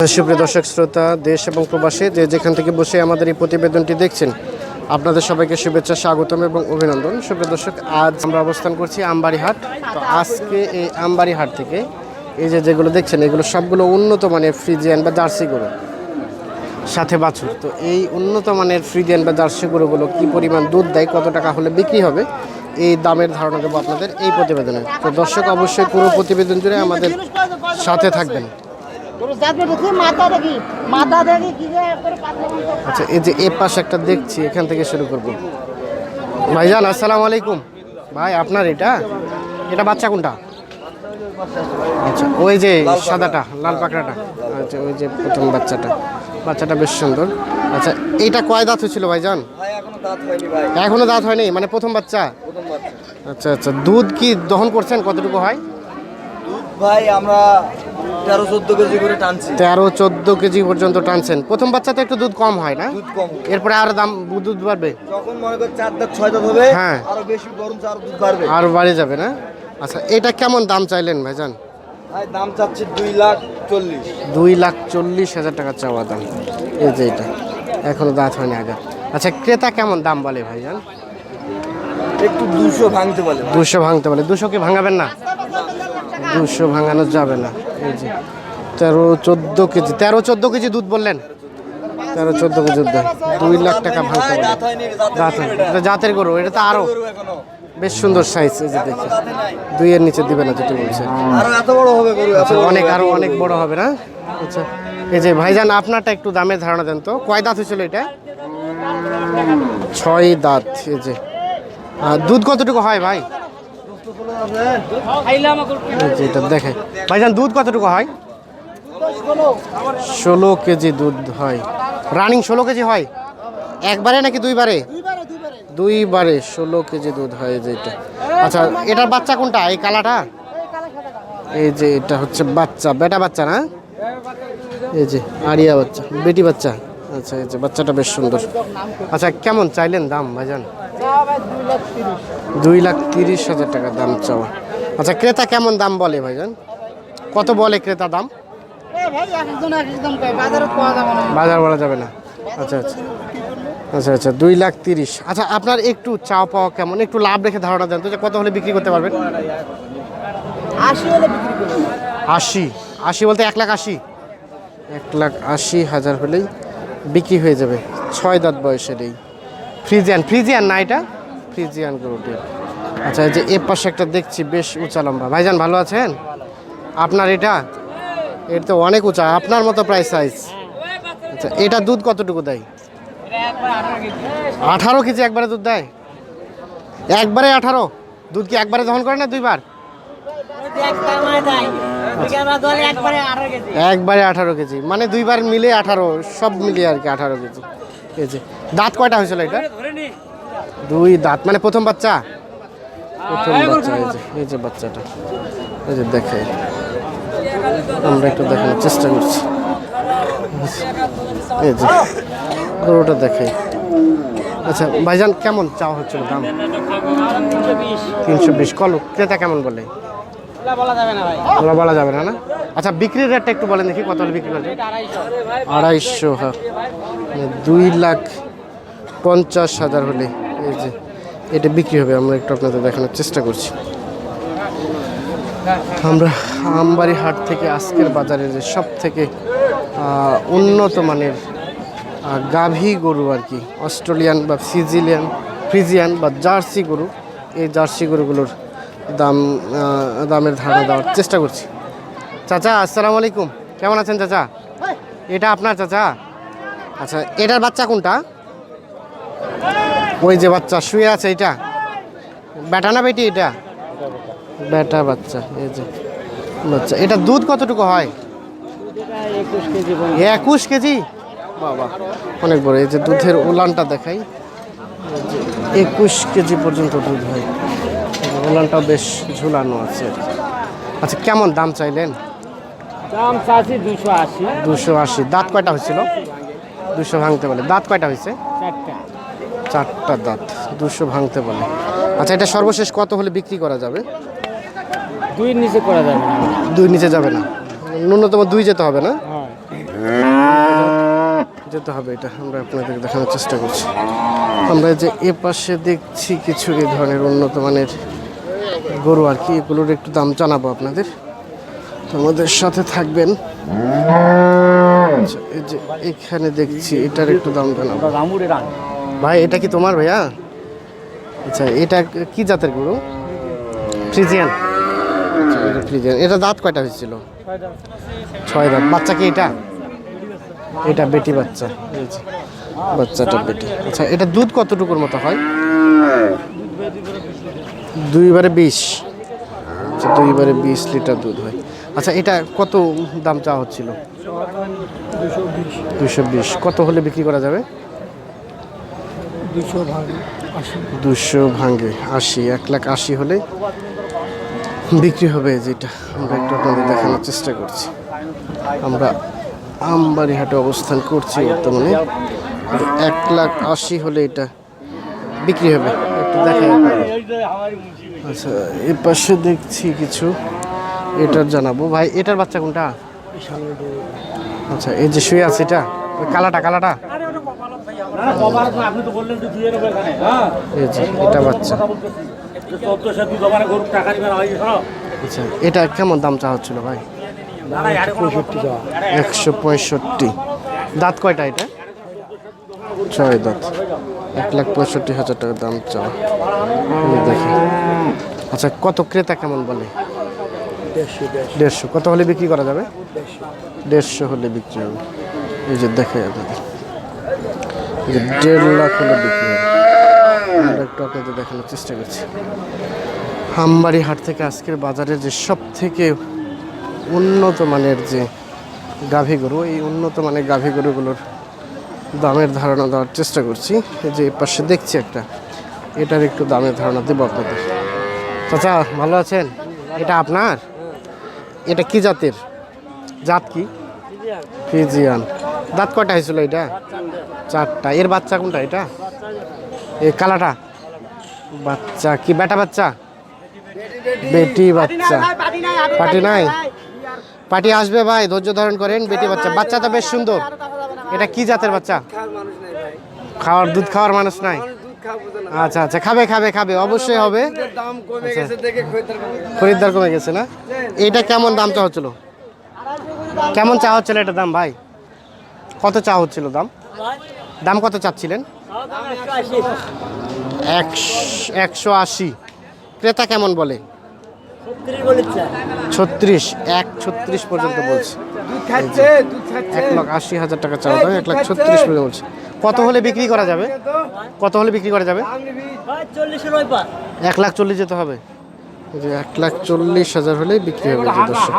সুপ্রিয় দর্শক, শ্রোতা, দেশ এবং প্রবাসী, যে যেখান থেকে বসে আমাদের এই প্রতিবেদনটি দেখছেন, আপনাদের সবাইকে শুভেচ্ছা, স্বাগতম এবং অভিনন্দন। সুপ্রিয় দর্শক, আজ আমরা অবস্থান করছি আমবাড়ি হাট তো আজকে এই আমবাড়ি হাট থেকে এই যে যেগুলো দেখছেন, এগুলো সবগুলো উন্নত মানের ফ্রিজিয়ান বা জার্সি গরু। সাথে বাছুর। তো এই উন্নত মানের ফ্রিজিয়ান বা জার্সি গরুগুলো কী পরিমাণ দুধ দেয়, কত টাকা হলে বিক্রি হবে, এই দামের ধারণা দেবো আপনাদের এই প্রতিবেদনে। তো দর্শক, অবশ্যই পুরো প্রতিবেদন জুড়ে আমাদের সাথে থাকবেন। আচ্ছা এই যে এ পাশে একটা দেখছি এখান থেকে শুরু করব। ভাইজান আসসালামু আলাইকুম। ভাই আপনার এটা? এটা বাচ্চা কোনটা? আচ্ছা ওই যে সাদাটা লাল পাকড়াটা। আচ্ছা ওই যে প্রথম বাচ্চাটা। বাচ্চাটা বেশ সুন্দর। আচ্ছা এইটা কয় দাঁত হয়েছিল ভাইজান? ভাই এখনও দাঁত হয়নি দাঁত হয়নি? মানে প্রথম বাচ্চা? প্রথম বাচ্চা। আচ্ছা আচ্ছা দুধ কি দহন করছেন? কতটুকু হয়? দুধ ভাই আমরা তেরো চোদ্দ কেজি করে টানছি। তেরো চোদ্দ কেজি পর্যন্ত টানছেন। প্রথম বাচ্চাতে একটু দুধ কম হয় না? দুধ কম। এরপরে আর দাম দুধ বাড়বে? যখন মনে কর চার দাঁত ছয় দাঁত হবে হ্যার। আরও বেশি গরম চার দুধ বাড়বে। আর বাড়ে যাবে না? আচ্ছা এটা কেমন দাম চাইলেন ভাইজান? ভাই দাম চাচ্ছি দুই লাখ চল্লিশ। দুই লাখ চল্লিশ হাজার টাকা চাওয়া দাম। এই যে এটা। এখনও দাঁত হয়নি আগে। আচ্ছা ক্রেতা কেমন দাম বলে ভাইজান? একটু দুশো ভাঙতে বলে। দুশো ভাঙতে বলে। দুশো কি ভাঙাবেন না? দুশো ভাঙানো যাবে না। তেরো চোদ্দ কেজি। তেরো চোদ্দ কেজি দুধ বললেন? তেরো চোদ্দ কেজি দুধ দুই লাখ টাকা ভাঙতে হয় এটা জাতের গরু এটা তো আরও গরু এখনও। বেশ সুন্দর সাইজ এই যে দেখি দুইয়ের নিচে দিবে না যেটা বলছে। আরও এত বড় হবে গরু এত আচ্ছা অনেক হবে, আরও অনেক। বড় হবে না? আচ্ছা এই যে ভাইজান আপনারটা একটু দামের ধারণা দেন তো। কয় দাঁত হয়েছিল এটা? ছয় দাঁত এই যে। আর দুধ কতটুকু হয় ভাই? এই যে দেখে। ভাইজান, দুধ কতটুকু হয়? ষোলো কেজি দুধ হয়। রানিং ষোলো কেজি হয়? একবারে নাকি দুইবারে? দুইবারে ষোলো কেজি দুধ হয় এই যে এটা। আচ্ছা এটার বাচ্চা কোনটা? এই কালাটা? এই যে এটা হচ্ছে বাচ্চা, বেটা বাচ্চা না? এই যে আরিয়া বাচ্চা, বেটি বাচ্চা। আচ্ছা যে বাচ্চাটা বেশ সুন্দর। আচ্ছা কেমন চাইলেন দাম, ভাইজান? দুই লাখ তিরিশ হাজার টাকা দাম চাওয়া। আচ্ছা ক্রেতা কেমন দাম বলে, ভাইজান? কত বলে ক্রেতা দাম? বাজার বলা যাবে না। আচ্ছা আচ্ছা। আচ্ছা আচ্ছা দুই লাখ তিরিশ। আচ্ছা আপনার একটু চাওয়া পাওয়া কেমন? একটু লাভ রেখে ধারণা দেন তো যে কত হলে বিক্রি করতে পারবেন। আশি। আশি বলতে এক লাখ আশি। এক লাখ আশি হাজার হলেই বিক্রি হয়ে যাবে ছয় দাঁত বয়সের এই ফ্রিজিয়ান। ফ্রিজিয়ান না এটা? ফ্রিজিয়ান গরুটি। আচ্ছা এই যে এ পাশে একটা দেখছি, বেশ উঁচা লম্বা। ভাইজান, ভালো আছেন? আপনার এটা? এটা তো অনেক উঁচা, আপনার মতো প্রায় সাইজ আচ্ছা এটা দুধ কতটুকু দেয়? আঠারো কেজি একবারে দুধ দেয়? একবারে আঠারো? দুধ কি একবারে দহন করে না দুইবার? একবারে আঠারো কেজি। মানে দুইবার মিলে আঠারো সব মিলিয়ে আর কি আঠারো কেজি। কেজি দাঁত কয়টা হয়েছিল এটা? দুই দাঁত মানে প্রথম বাচ্চা? প্রথম বাচ্চা এই যে এই যে বাচ্চাটা। এই যে দেখাই আমরা একটু দেখানোর চেষ্টা করছি। এই যে গরুটা দেখাই আচ্ছা ভাইজান কেমন চাওয়া হচ্ছিল দাম? তিনশো বিশ। কল ক্রেতা কেমন বলে? না বলা যাবে না না? আচ্ছা বিক্রির রেটটা একটু বলেন দেখি কত বিক্রি করবে আড়াইশো। হ্যাঁ। মানে দুই লাখ পঞ্চাশ হাজার হলে এই যে এটা বিক্রি হবে। আমরা একটু আপনাদের দেখানোর চেষ্টা করছি। আমরা আমবাড়ি হাট থেকে আজকের বাজারে যে সব থেকে উন্নত মানের গাভী গরু আর কি অস্ট্রেলিয়ান বা ফিজিলিয়ান ফ্রিজিয়ান বা জার্সি গরু এই জার্সি গরুগুলোর দাম দামের ধারণা দেওয়ার চেষ্টা করছি। চাচা, আসসালামু আলাইকুম। কেমন আছেন চাচা? এটা আপনার চাচা? আচ্ছা এটার বাচ্চা কোনটা? ওই যে বাচ্চা, শুয়ে আছে এটা। বেটা না বেটি এটা? বেটা বাচ্চা, এই যে বাচ্চা। এটা দুধ কতটুকু হয়? একুশ কেজি? বাবা, অনেক বড়। এই যে দুধের উলানটা দেখাই। একুশ কেজি পর্যন্ত দুধ হয়। উলানটাও বেশ ঝুলানো আছে। আচ্ছা কেমন দাম চাইলেন? দাম চাচ্ছি দুশো আশি। দুশো আশি। দাঁত কয়টা হয়েছিল? দুশো ভাঙতে বলে। দাঁত কয়টা হয়েছে? চারটা দাঁত। দুশো ভাঙতে বলে। আচ্ছা এটা সর্বশেষ কত হলে বিক্রি করা যাবে? দুই নিচে করা যাবে না। দুই নিচে যাবে না। ন্যূনতম দুই যেতে হবে না? হ্যাঁ। যেতে হবে এটা আমরা আপনাদের দেখানোর চেষ্টা করছি। আমরা যে এ পাশে দেখছি কিছু এই ধরনের উন্নত মানের গরু আর কি এগুলোর একটু দাম জানাব আপনাদের। আমাদের সাথে থাকবেন। আচ্ছা, এই যে এখানে দেখছি এটার একটু দাম জানাব। ভাই এটা কি তোমার ভাইয়া? আচ্ছা এটা কি জাতের গরু? ফ্রিজিয়ান। আচ্ছা, ফ্রিজিয়ান। এটা দাঁত কয়টা হয়েছিল? ছয় দাঁত। বাচ্চা কি এটা? এটা বেটি বাচ্চা। বাচ্চাটা বেটি। আচ্ছা এটা দুধ কতটুকুর মতো হয়? দুইবারে বিশ। আচ্ছা দুইবারে বিশ লিটার দুধ হয়। আচ্ছা এটা কত দাম চাওয়া হচ্ছিল? দুশো বিশ। কত হলে বিক্রি করা যাবে? দুশো ভাঙে আশি। এক লাখ আশি হলে বিক্রি হবে যেটা। আমরা একটু আপনাদের দেখানোর চেষ্টা করছি। আমরা আমবাড়ি হাটে অবস্থান করছি বর্তমানে। এক লাখ আশি হলে এটা বিক্রি হবে। একটু দেখা আচ্ছা এ পাশে দেখছি কিছু। এটার জানাব। ভাই, এটার বাচ্চা কোনটা? আচ্ছা এই যে শুয়ে আছে এটা? কালাটা কালাটা? এটা বাচ্চা। আচ্ছা এটা কেমন দাম চাওয়া হচ্ছিল ভাই? পঁয়ষট্টি একশো পঁয়ষট্টি। দাঁত কয়টা এটা? ছয় দাঁত। এক লাখ পঁয়ষট্টি হাজার টাকা দাম চাওয়া। দেখি আচ্ছা কত ক্রেতা কেমন বলে? দেড়শো কত হলে বিক্রি করা যাবে? দেড়শো। হলে বিক্রি হবে। এই যে দেখে আপনাদের এই যে দেড় লাখ হলে বিক্রি হবে। একটু আপনাদের দেখানোর চেষ্টা করছি। হামবাড়ি হাট থেকে আজকের বাজারে যে সব থেকে উন্নত মানের যে গাভী গরু, এই উন্নত মানের গাভী গরুগুলোর দামের ধারণা দেওয়ার চেষ্টা করছি। এই যে এ পাশে দেখছি একটা, এটার একটু দামের ধারণা দেবো আপনাদের। চাচা, ভালো আছেন? এটা আপনার? এটা কি জাতের? জাত কি? ফিজিয়ান। দাঁত কয়টা হয়েছিল এটা? চারটা। এর বাচ্চা কোনটা এটা? এই কালাটা বাচ্চা কি? বেটা বাচ্চা? বেটি বাচ্চা। পাটি নাই? পাটি আসবে ভাই ধৈর্য ধারণ করেন বেটি বাচ্চা। বাচ্চা তো বেশ সুন্দর। এটা কি জাতের বাচ্চা? খাওয়ার দুধ খাওয়ার মানুষ নাই? আচ্ছা আচ্ছা খাবে খাবে খাবে অবশ্যই হবে। দাম কমে গেছে দেখে খরিদ্দার কমে গেছে। না? এটা কেমন দাম চা হচ্ছিল? কেমন চা হচ্ছিল এটা দাম ভাই? কত চা হচ্ছিল দাম? দাম কত চাচ্ছিলেন? একশ- একশো আশি। ক্রেতা কেমন বলে? ছত্রিশ এক ছত্রিশ পর্যন্ত বলছে। দুধ খাচ্ছে দুধ খাচ্ছে। এক লাখ আশি হাজার টাকা চাওয়া দাম এক লাখ ছত্রিশ পর্যন্ত বলছে। কত হলে বিক্রি করা যাবে? কত হলে বিক্রি করা যাবে? এক লাখ চল্লিশ যেতে হবে। এক লাখ চল্লিশ হাজার হলে বিক্রি হবে দর্শক।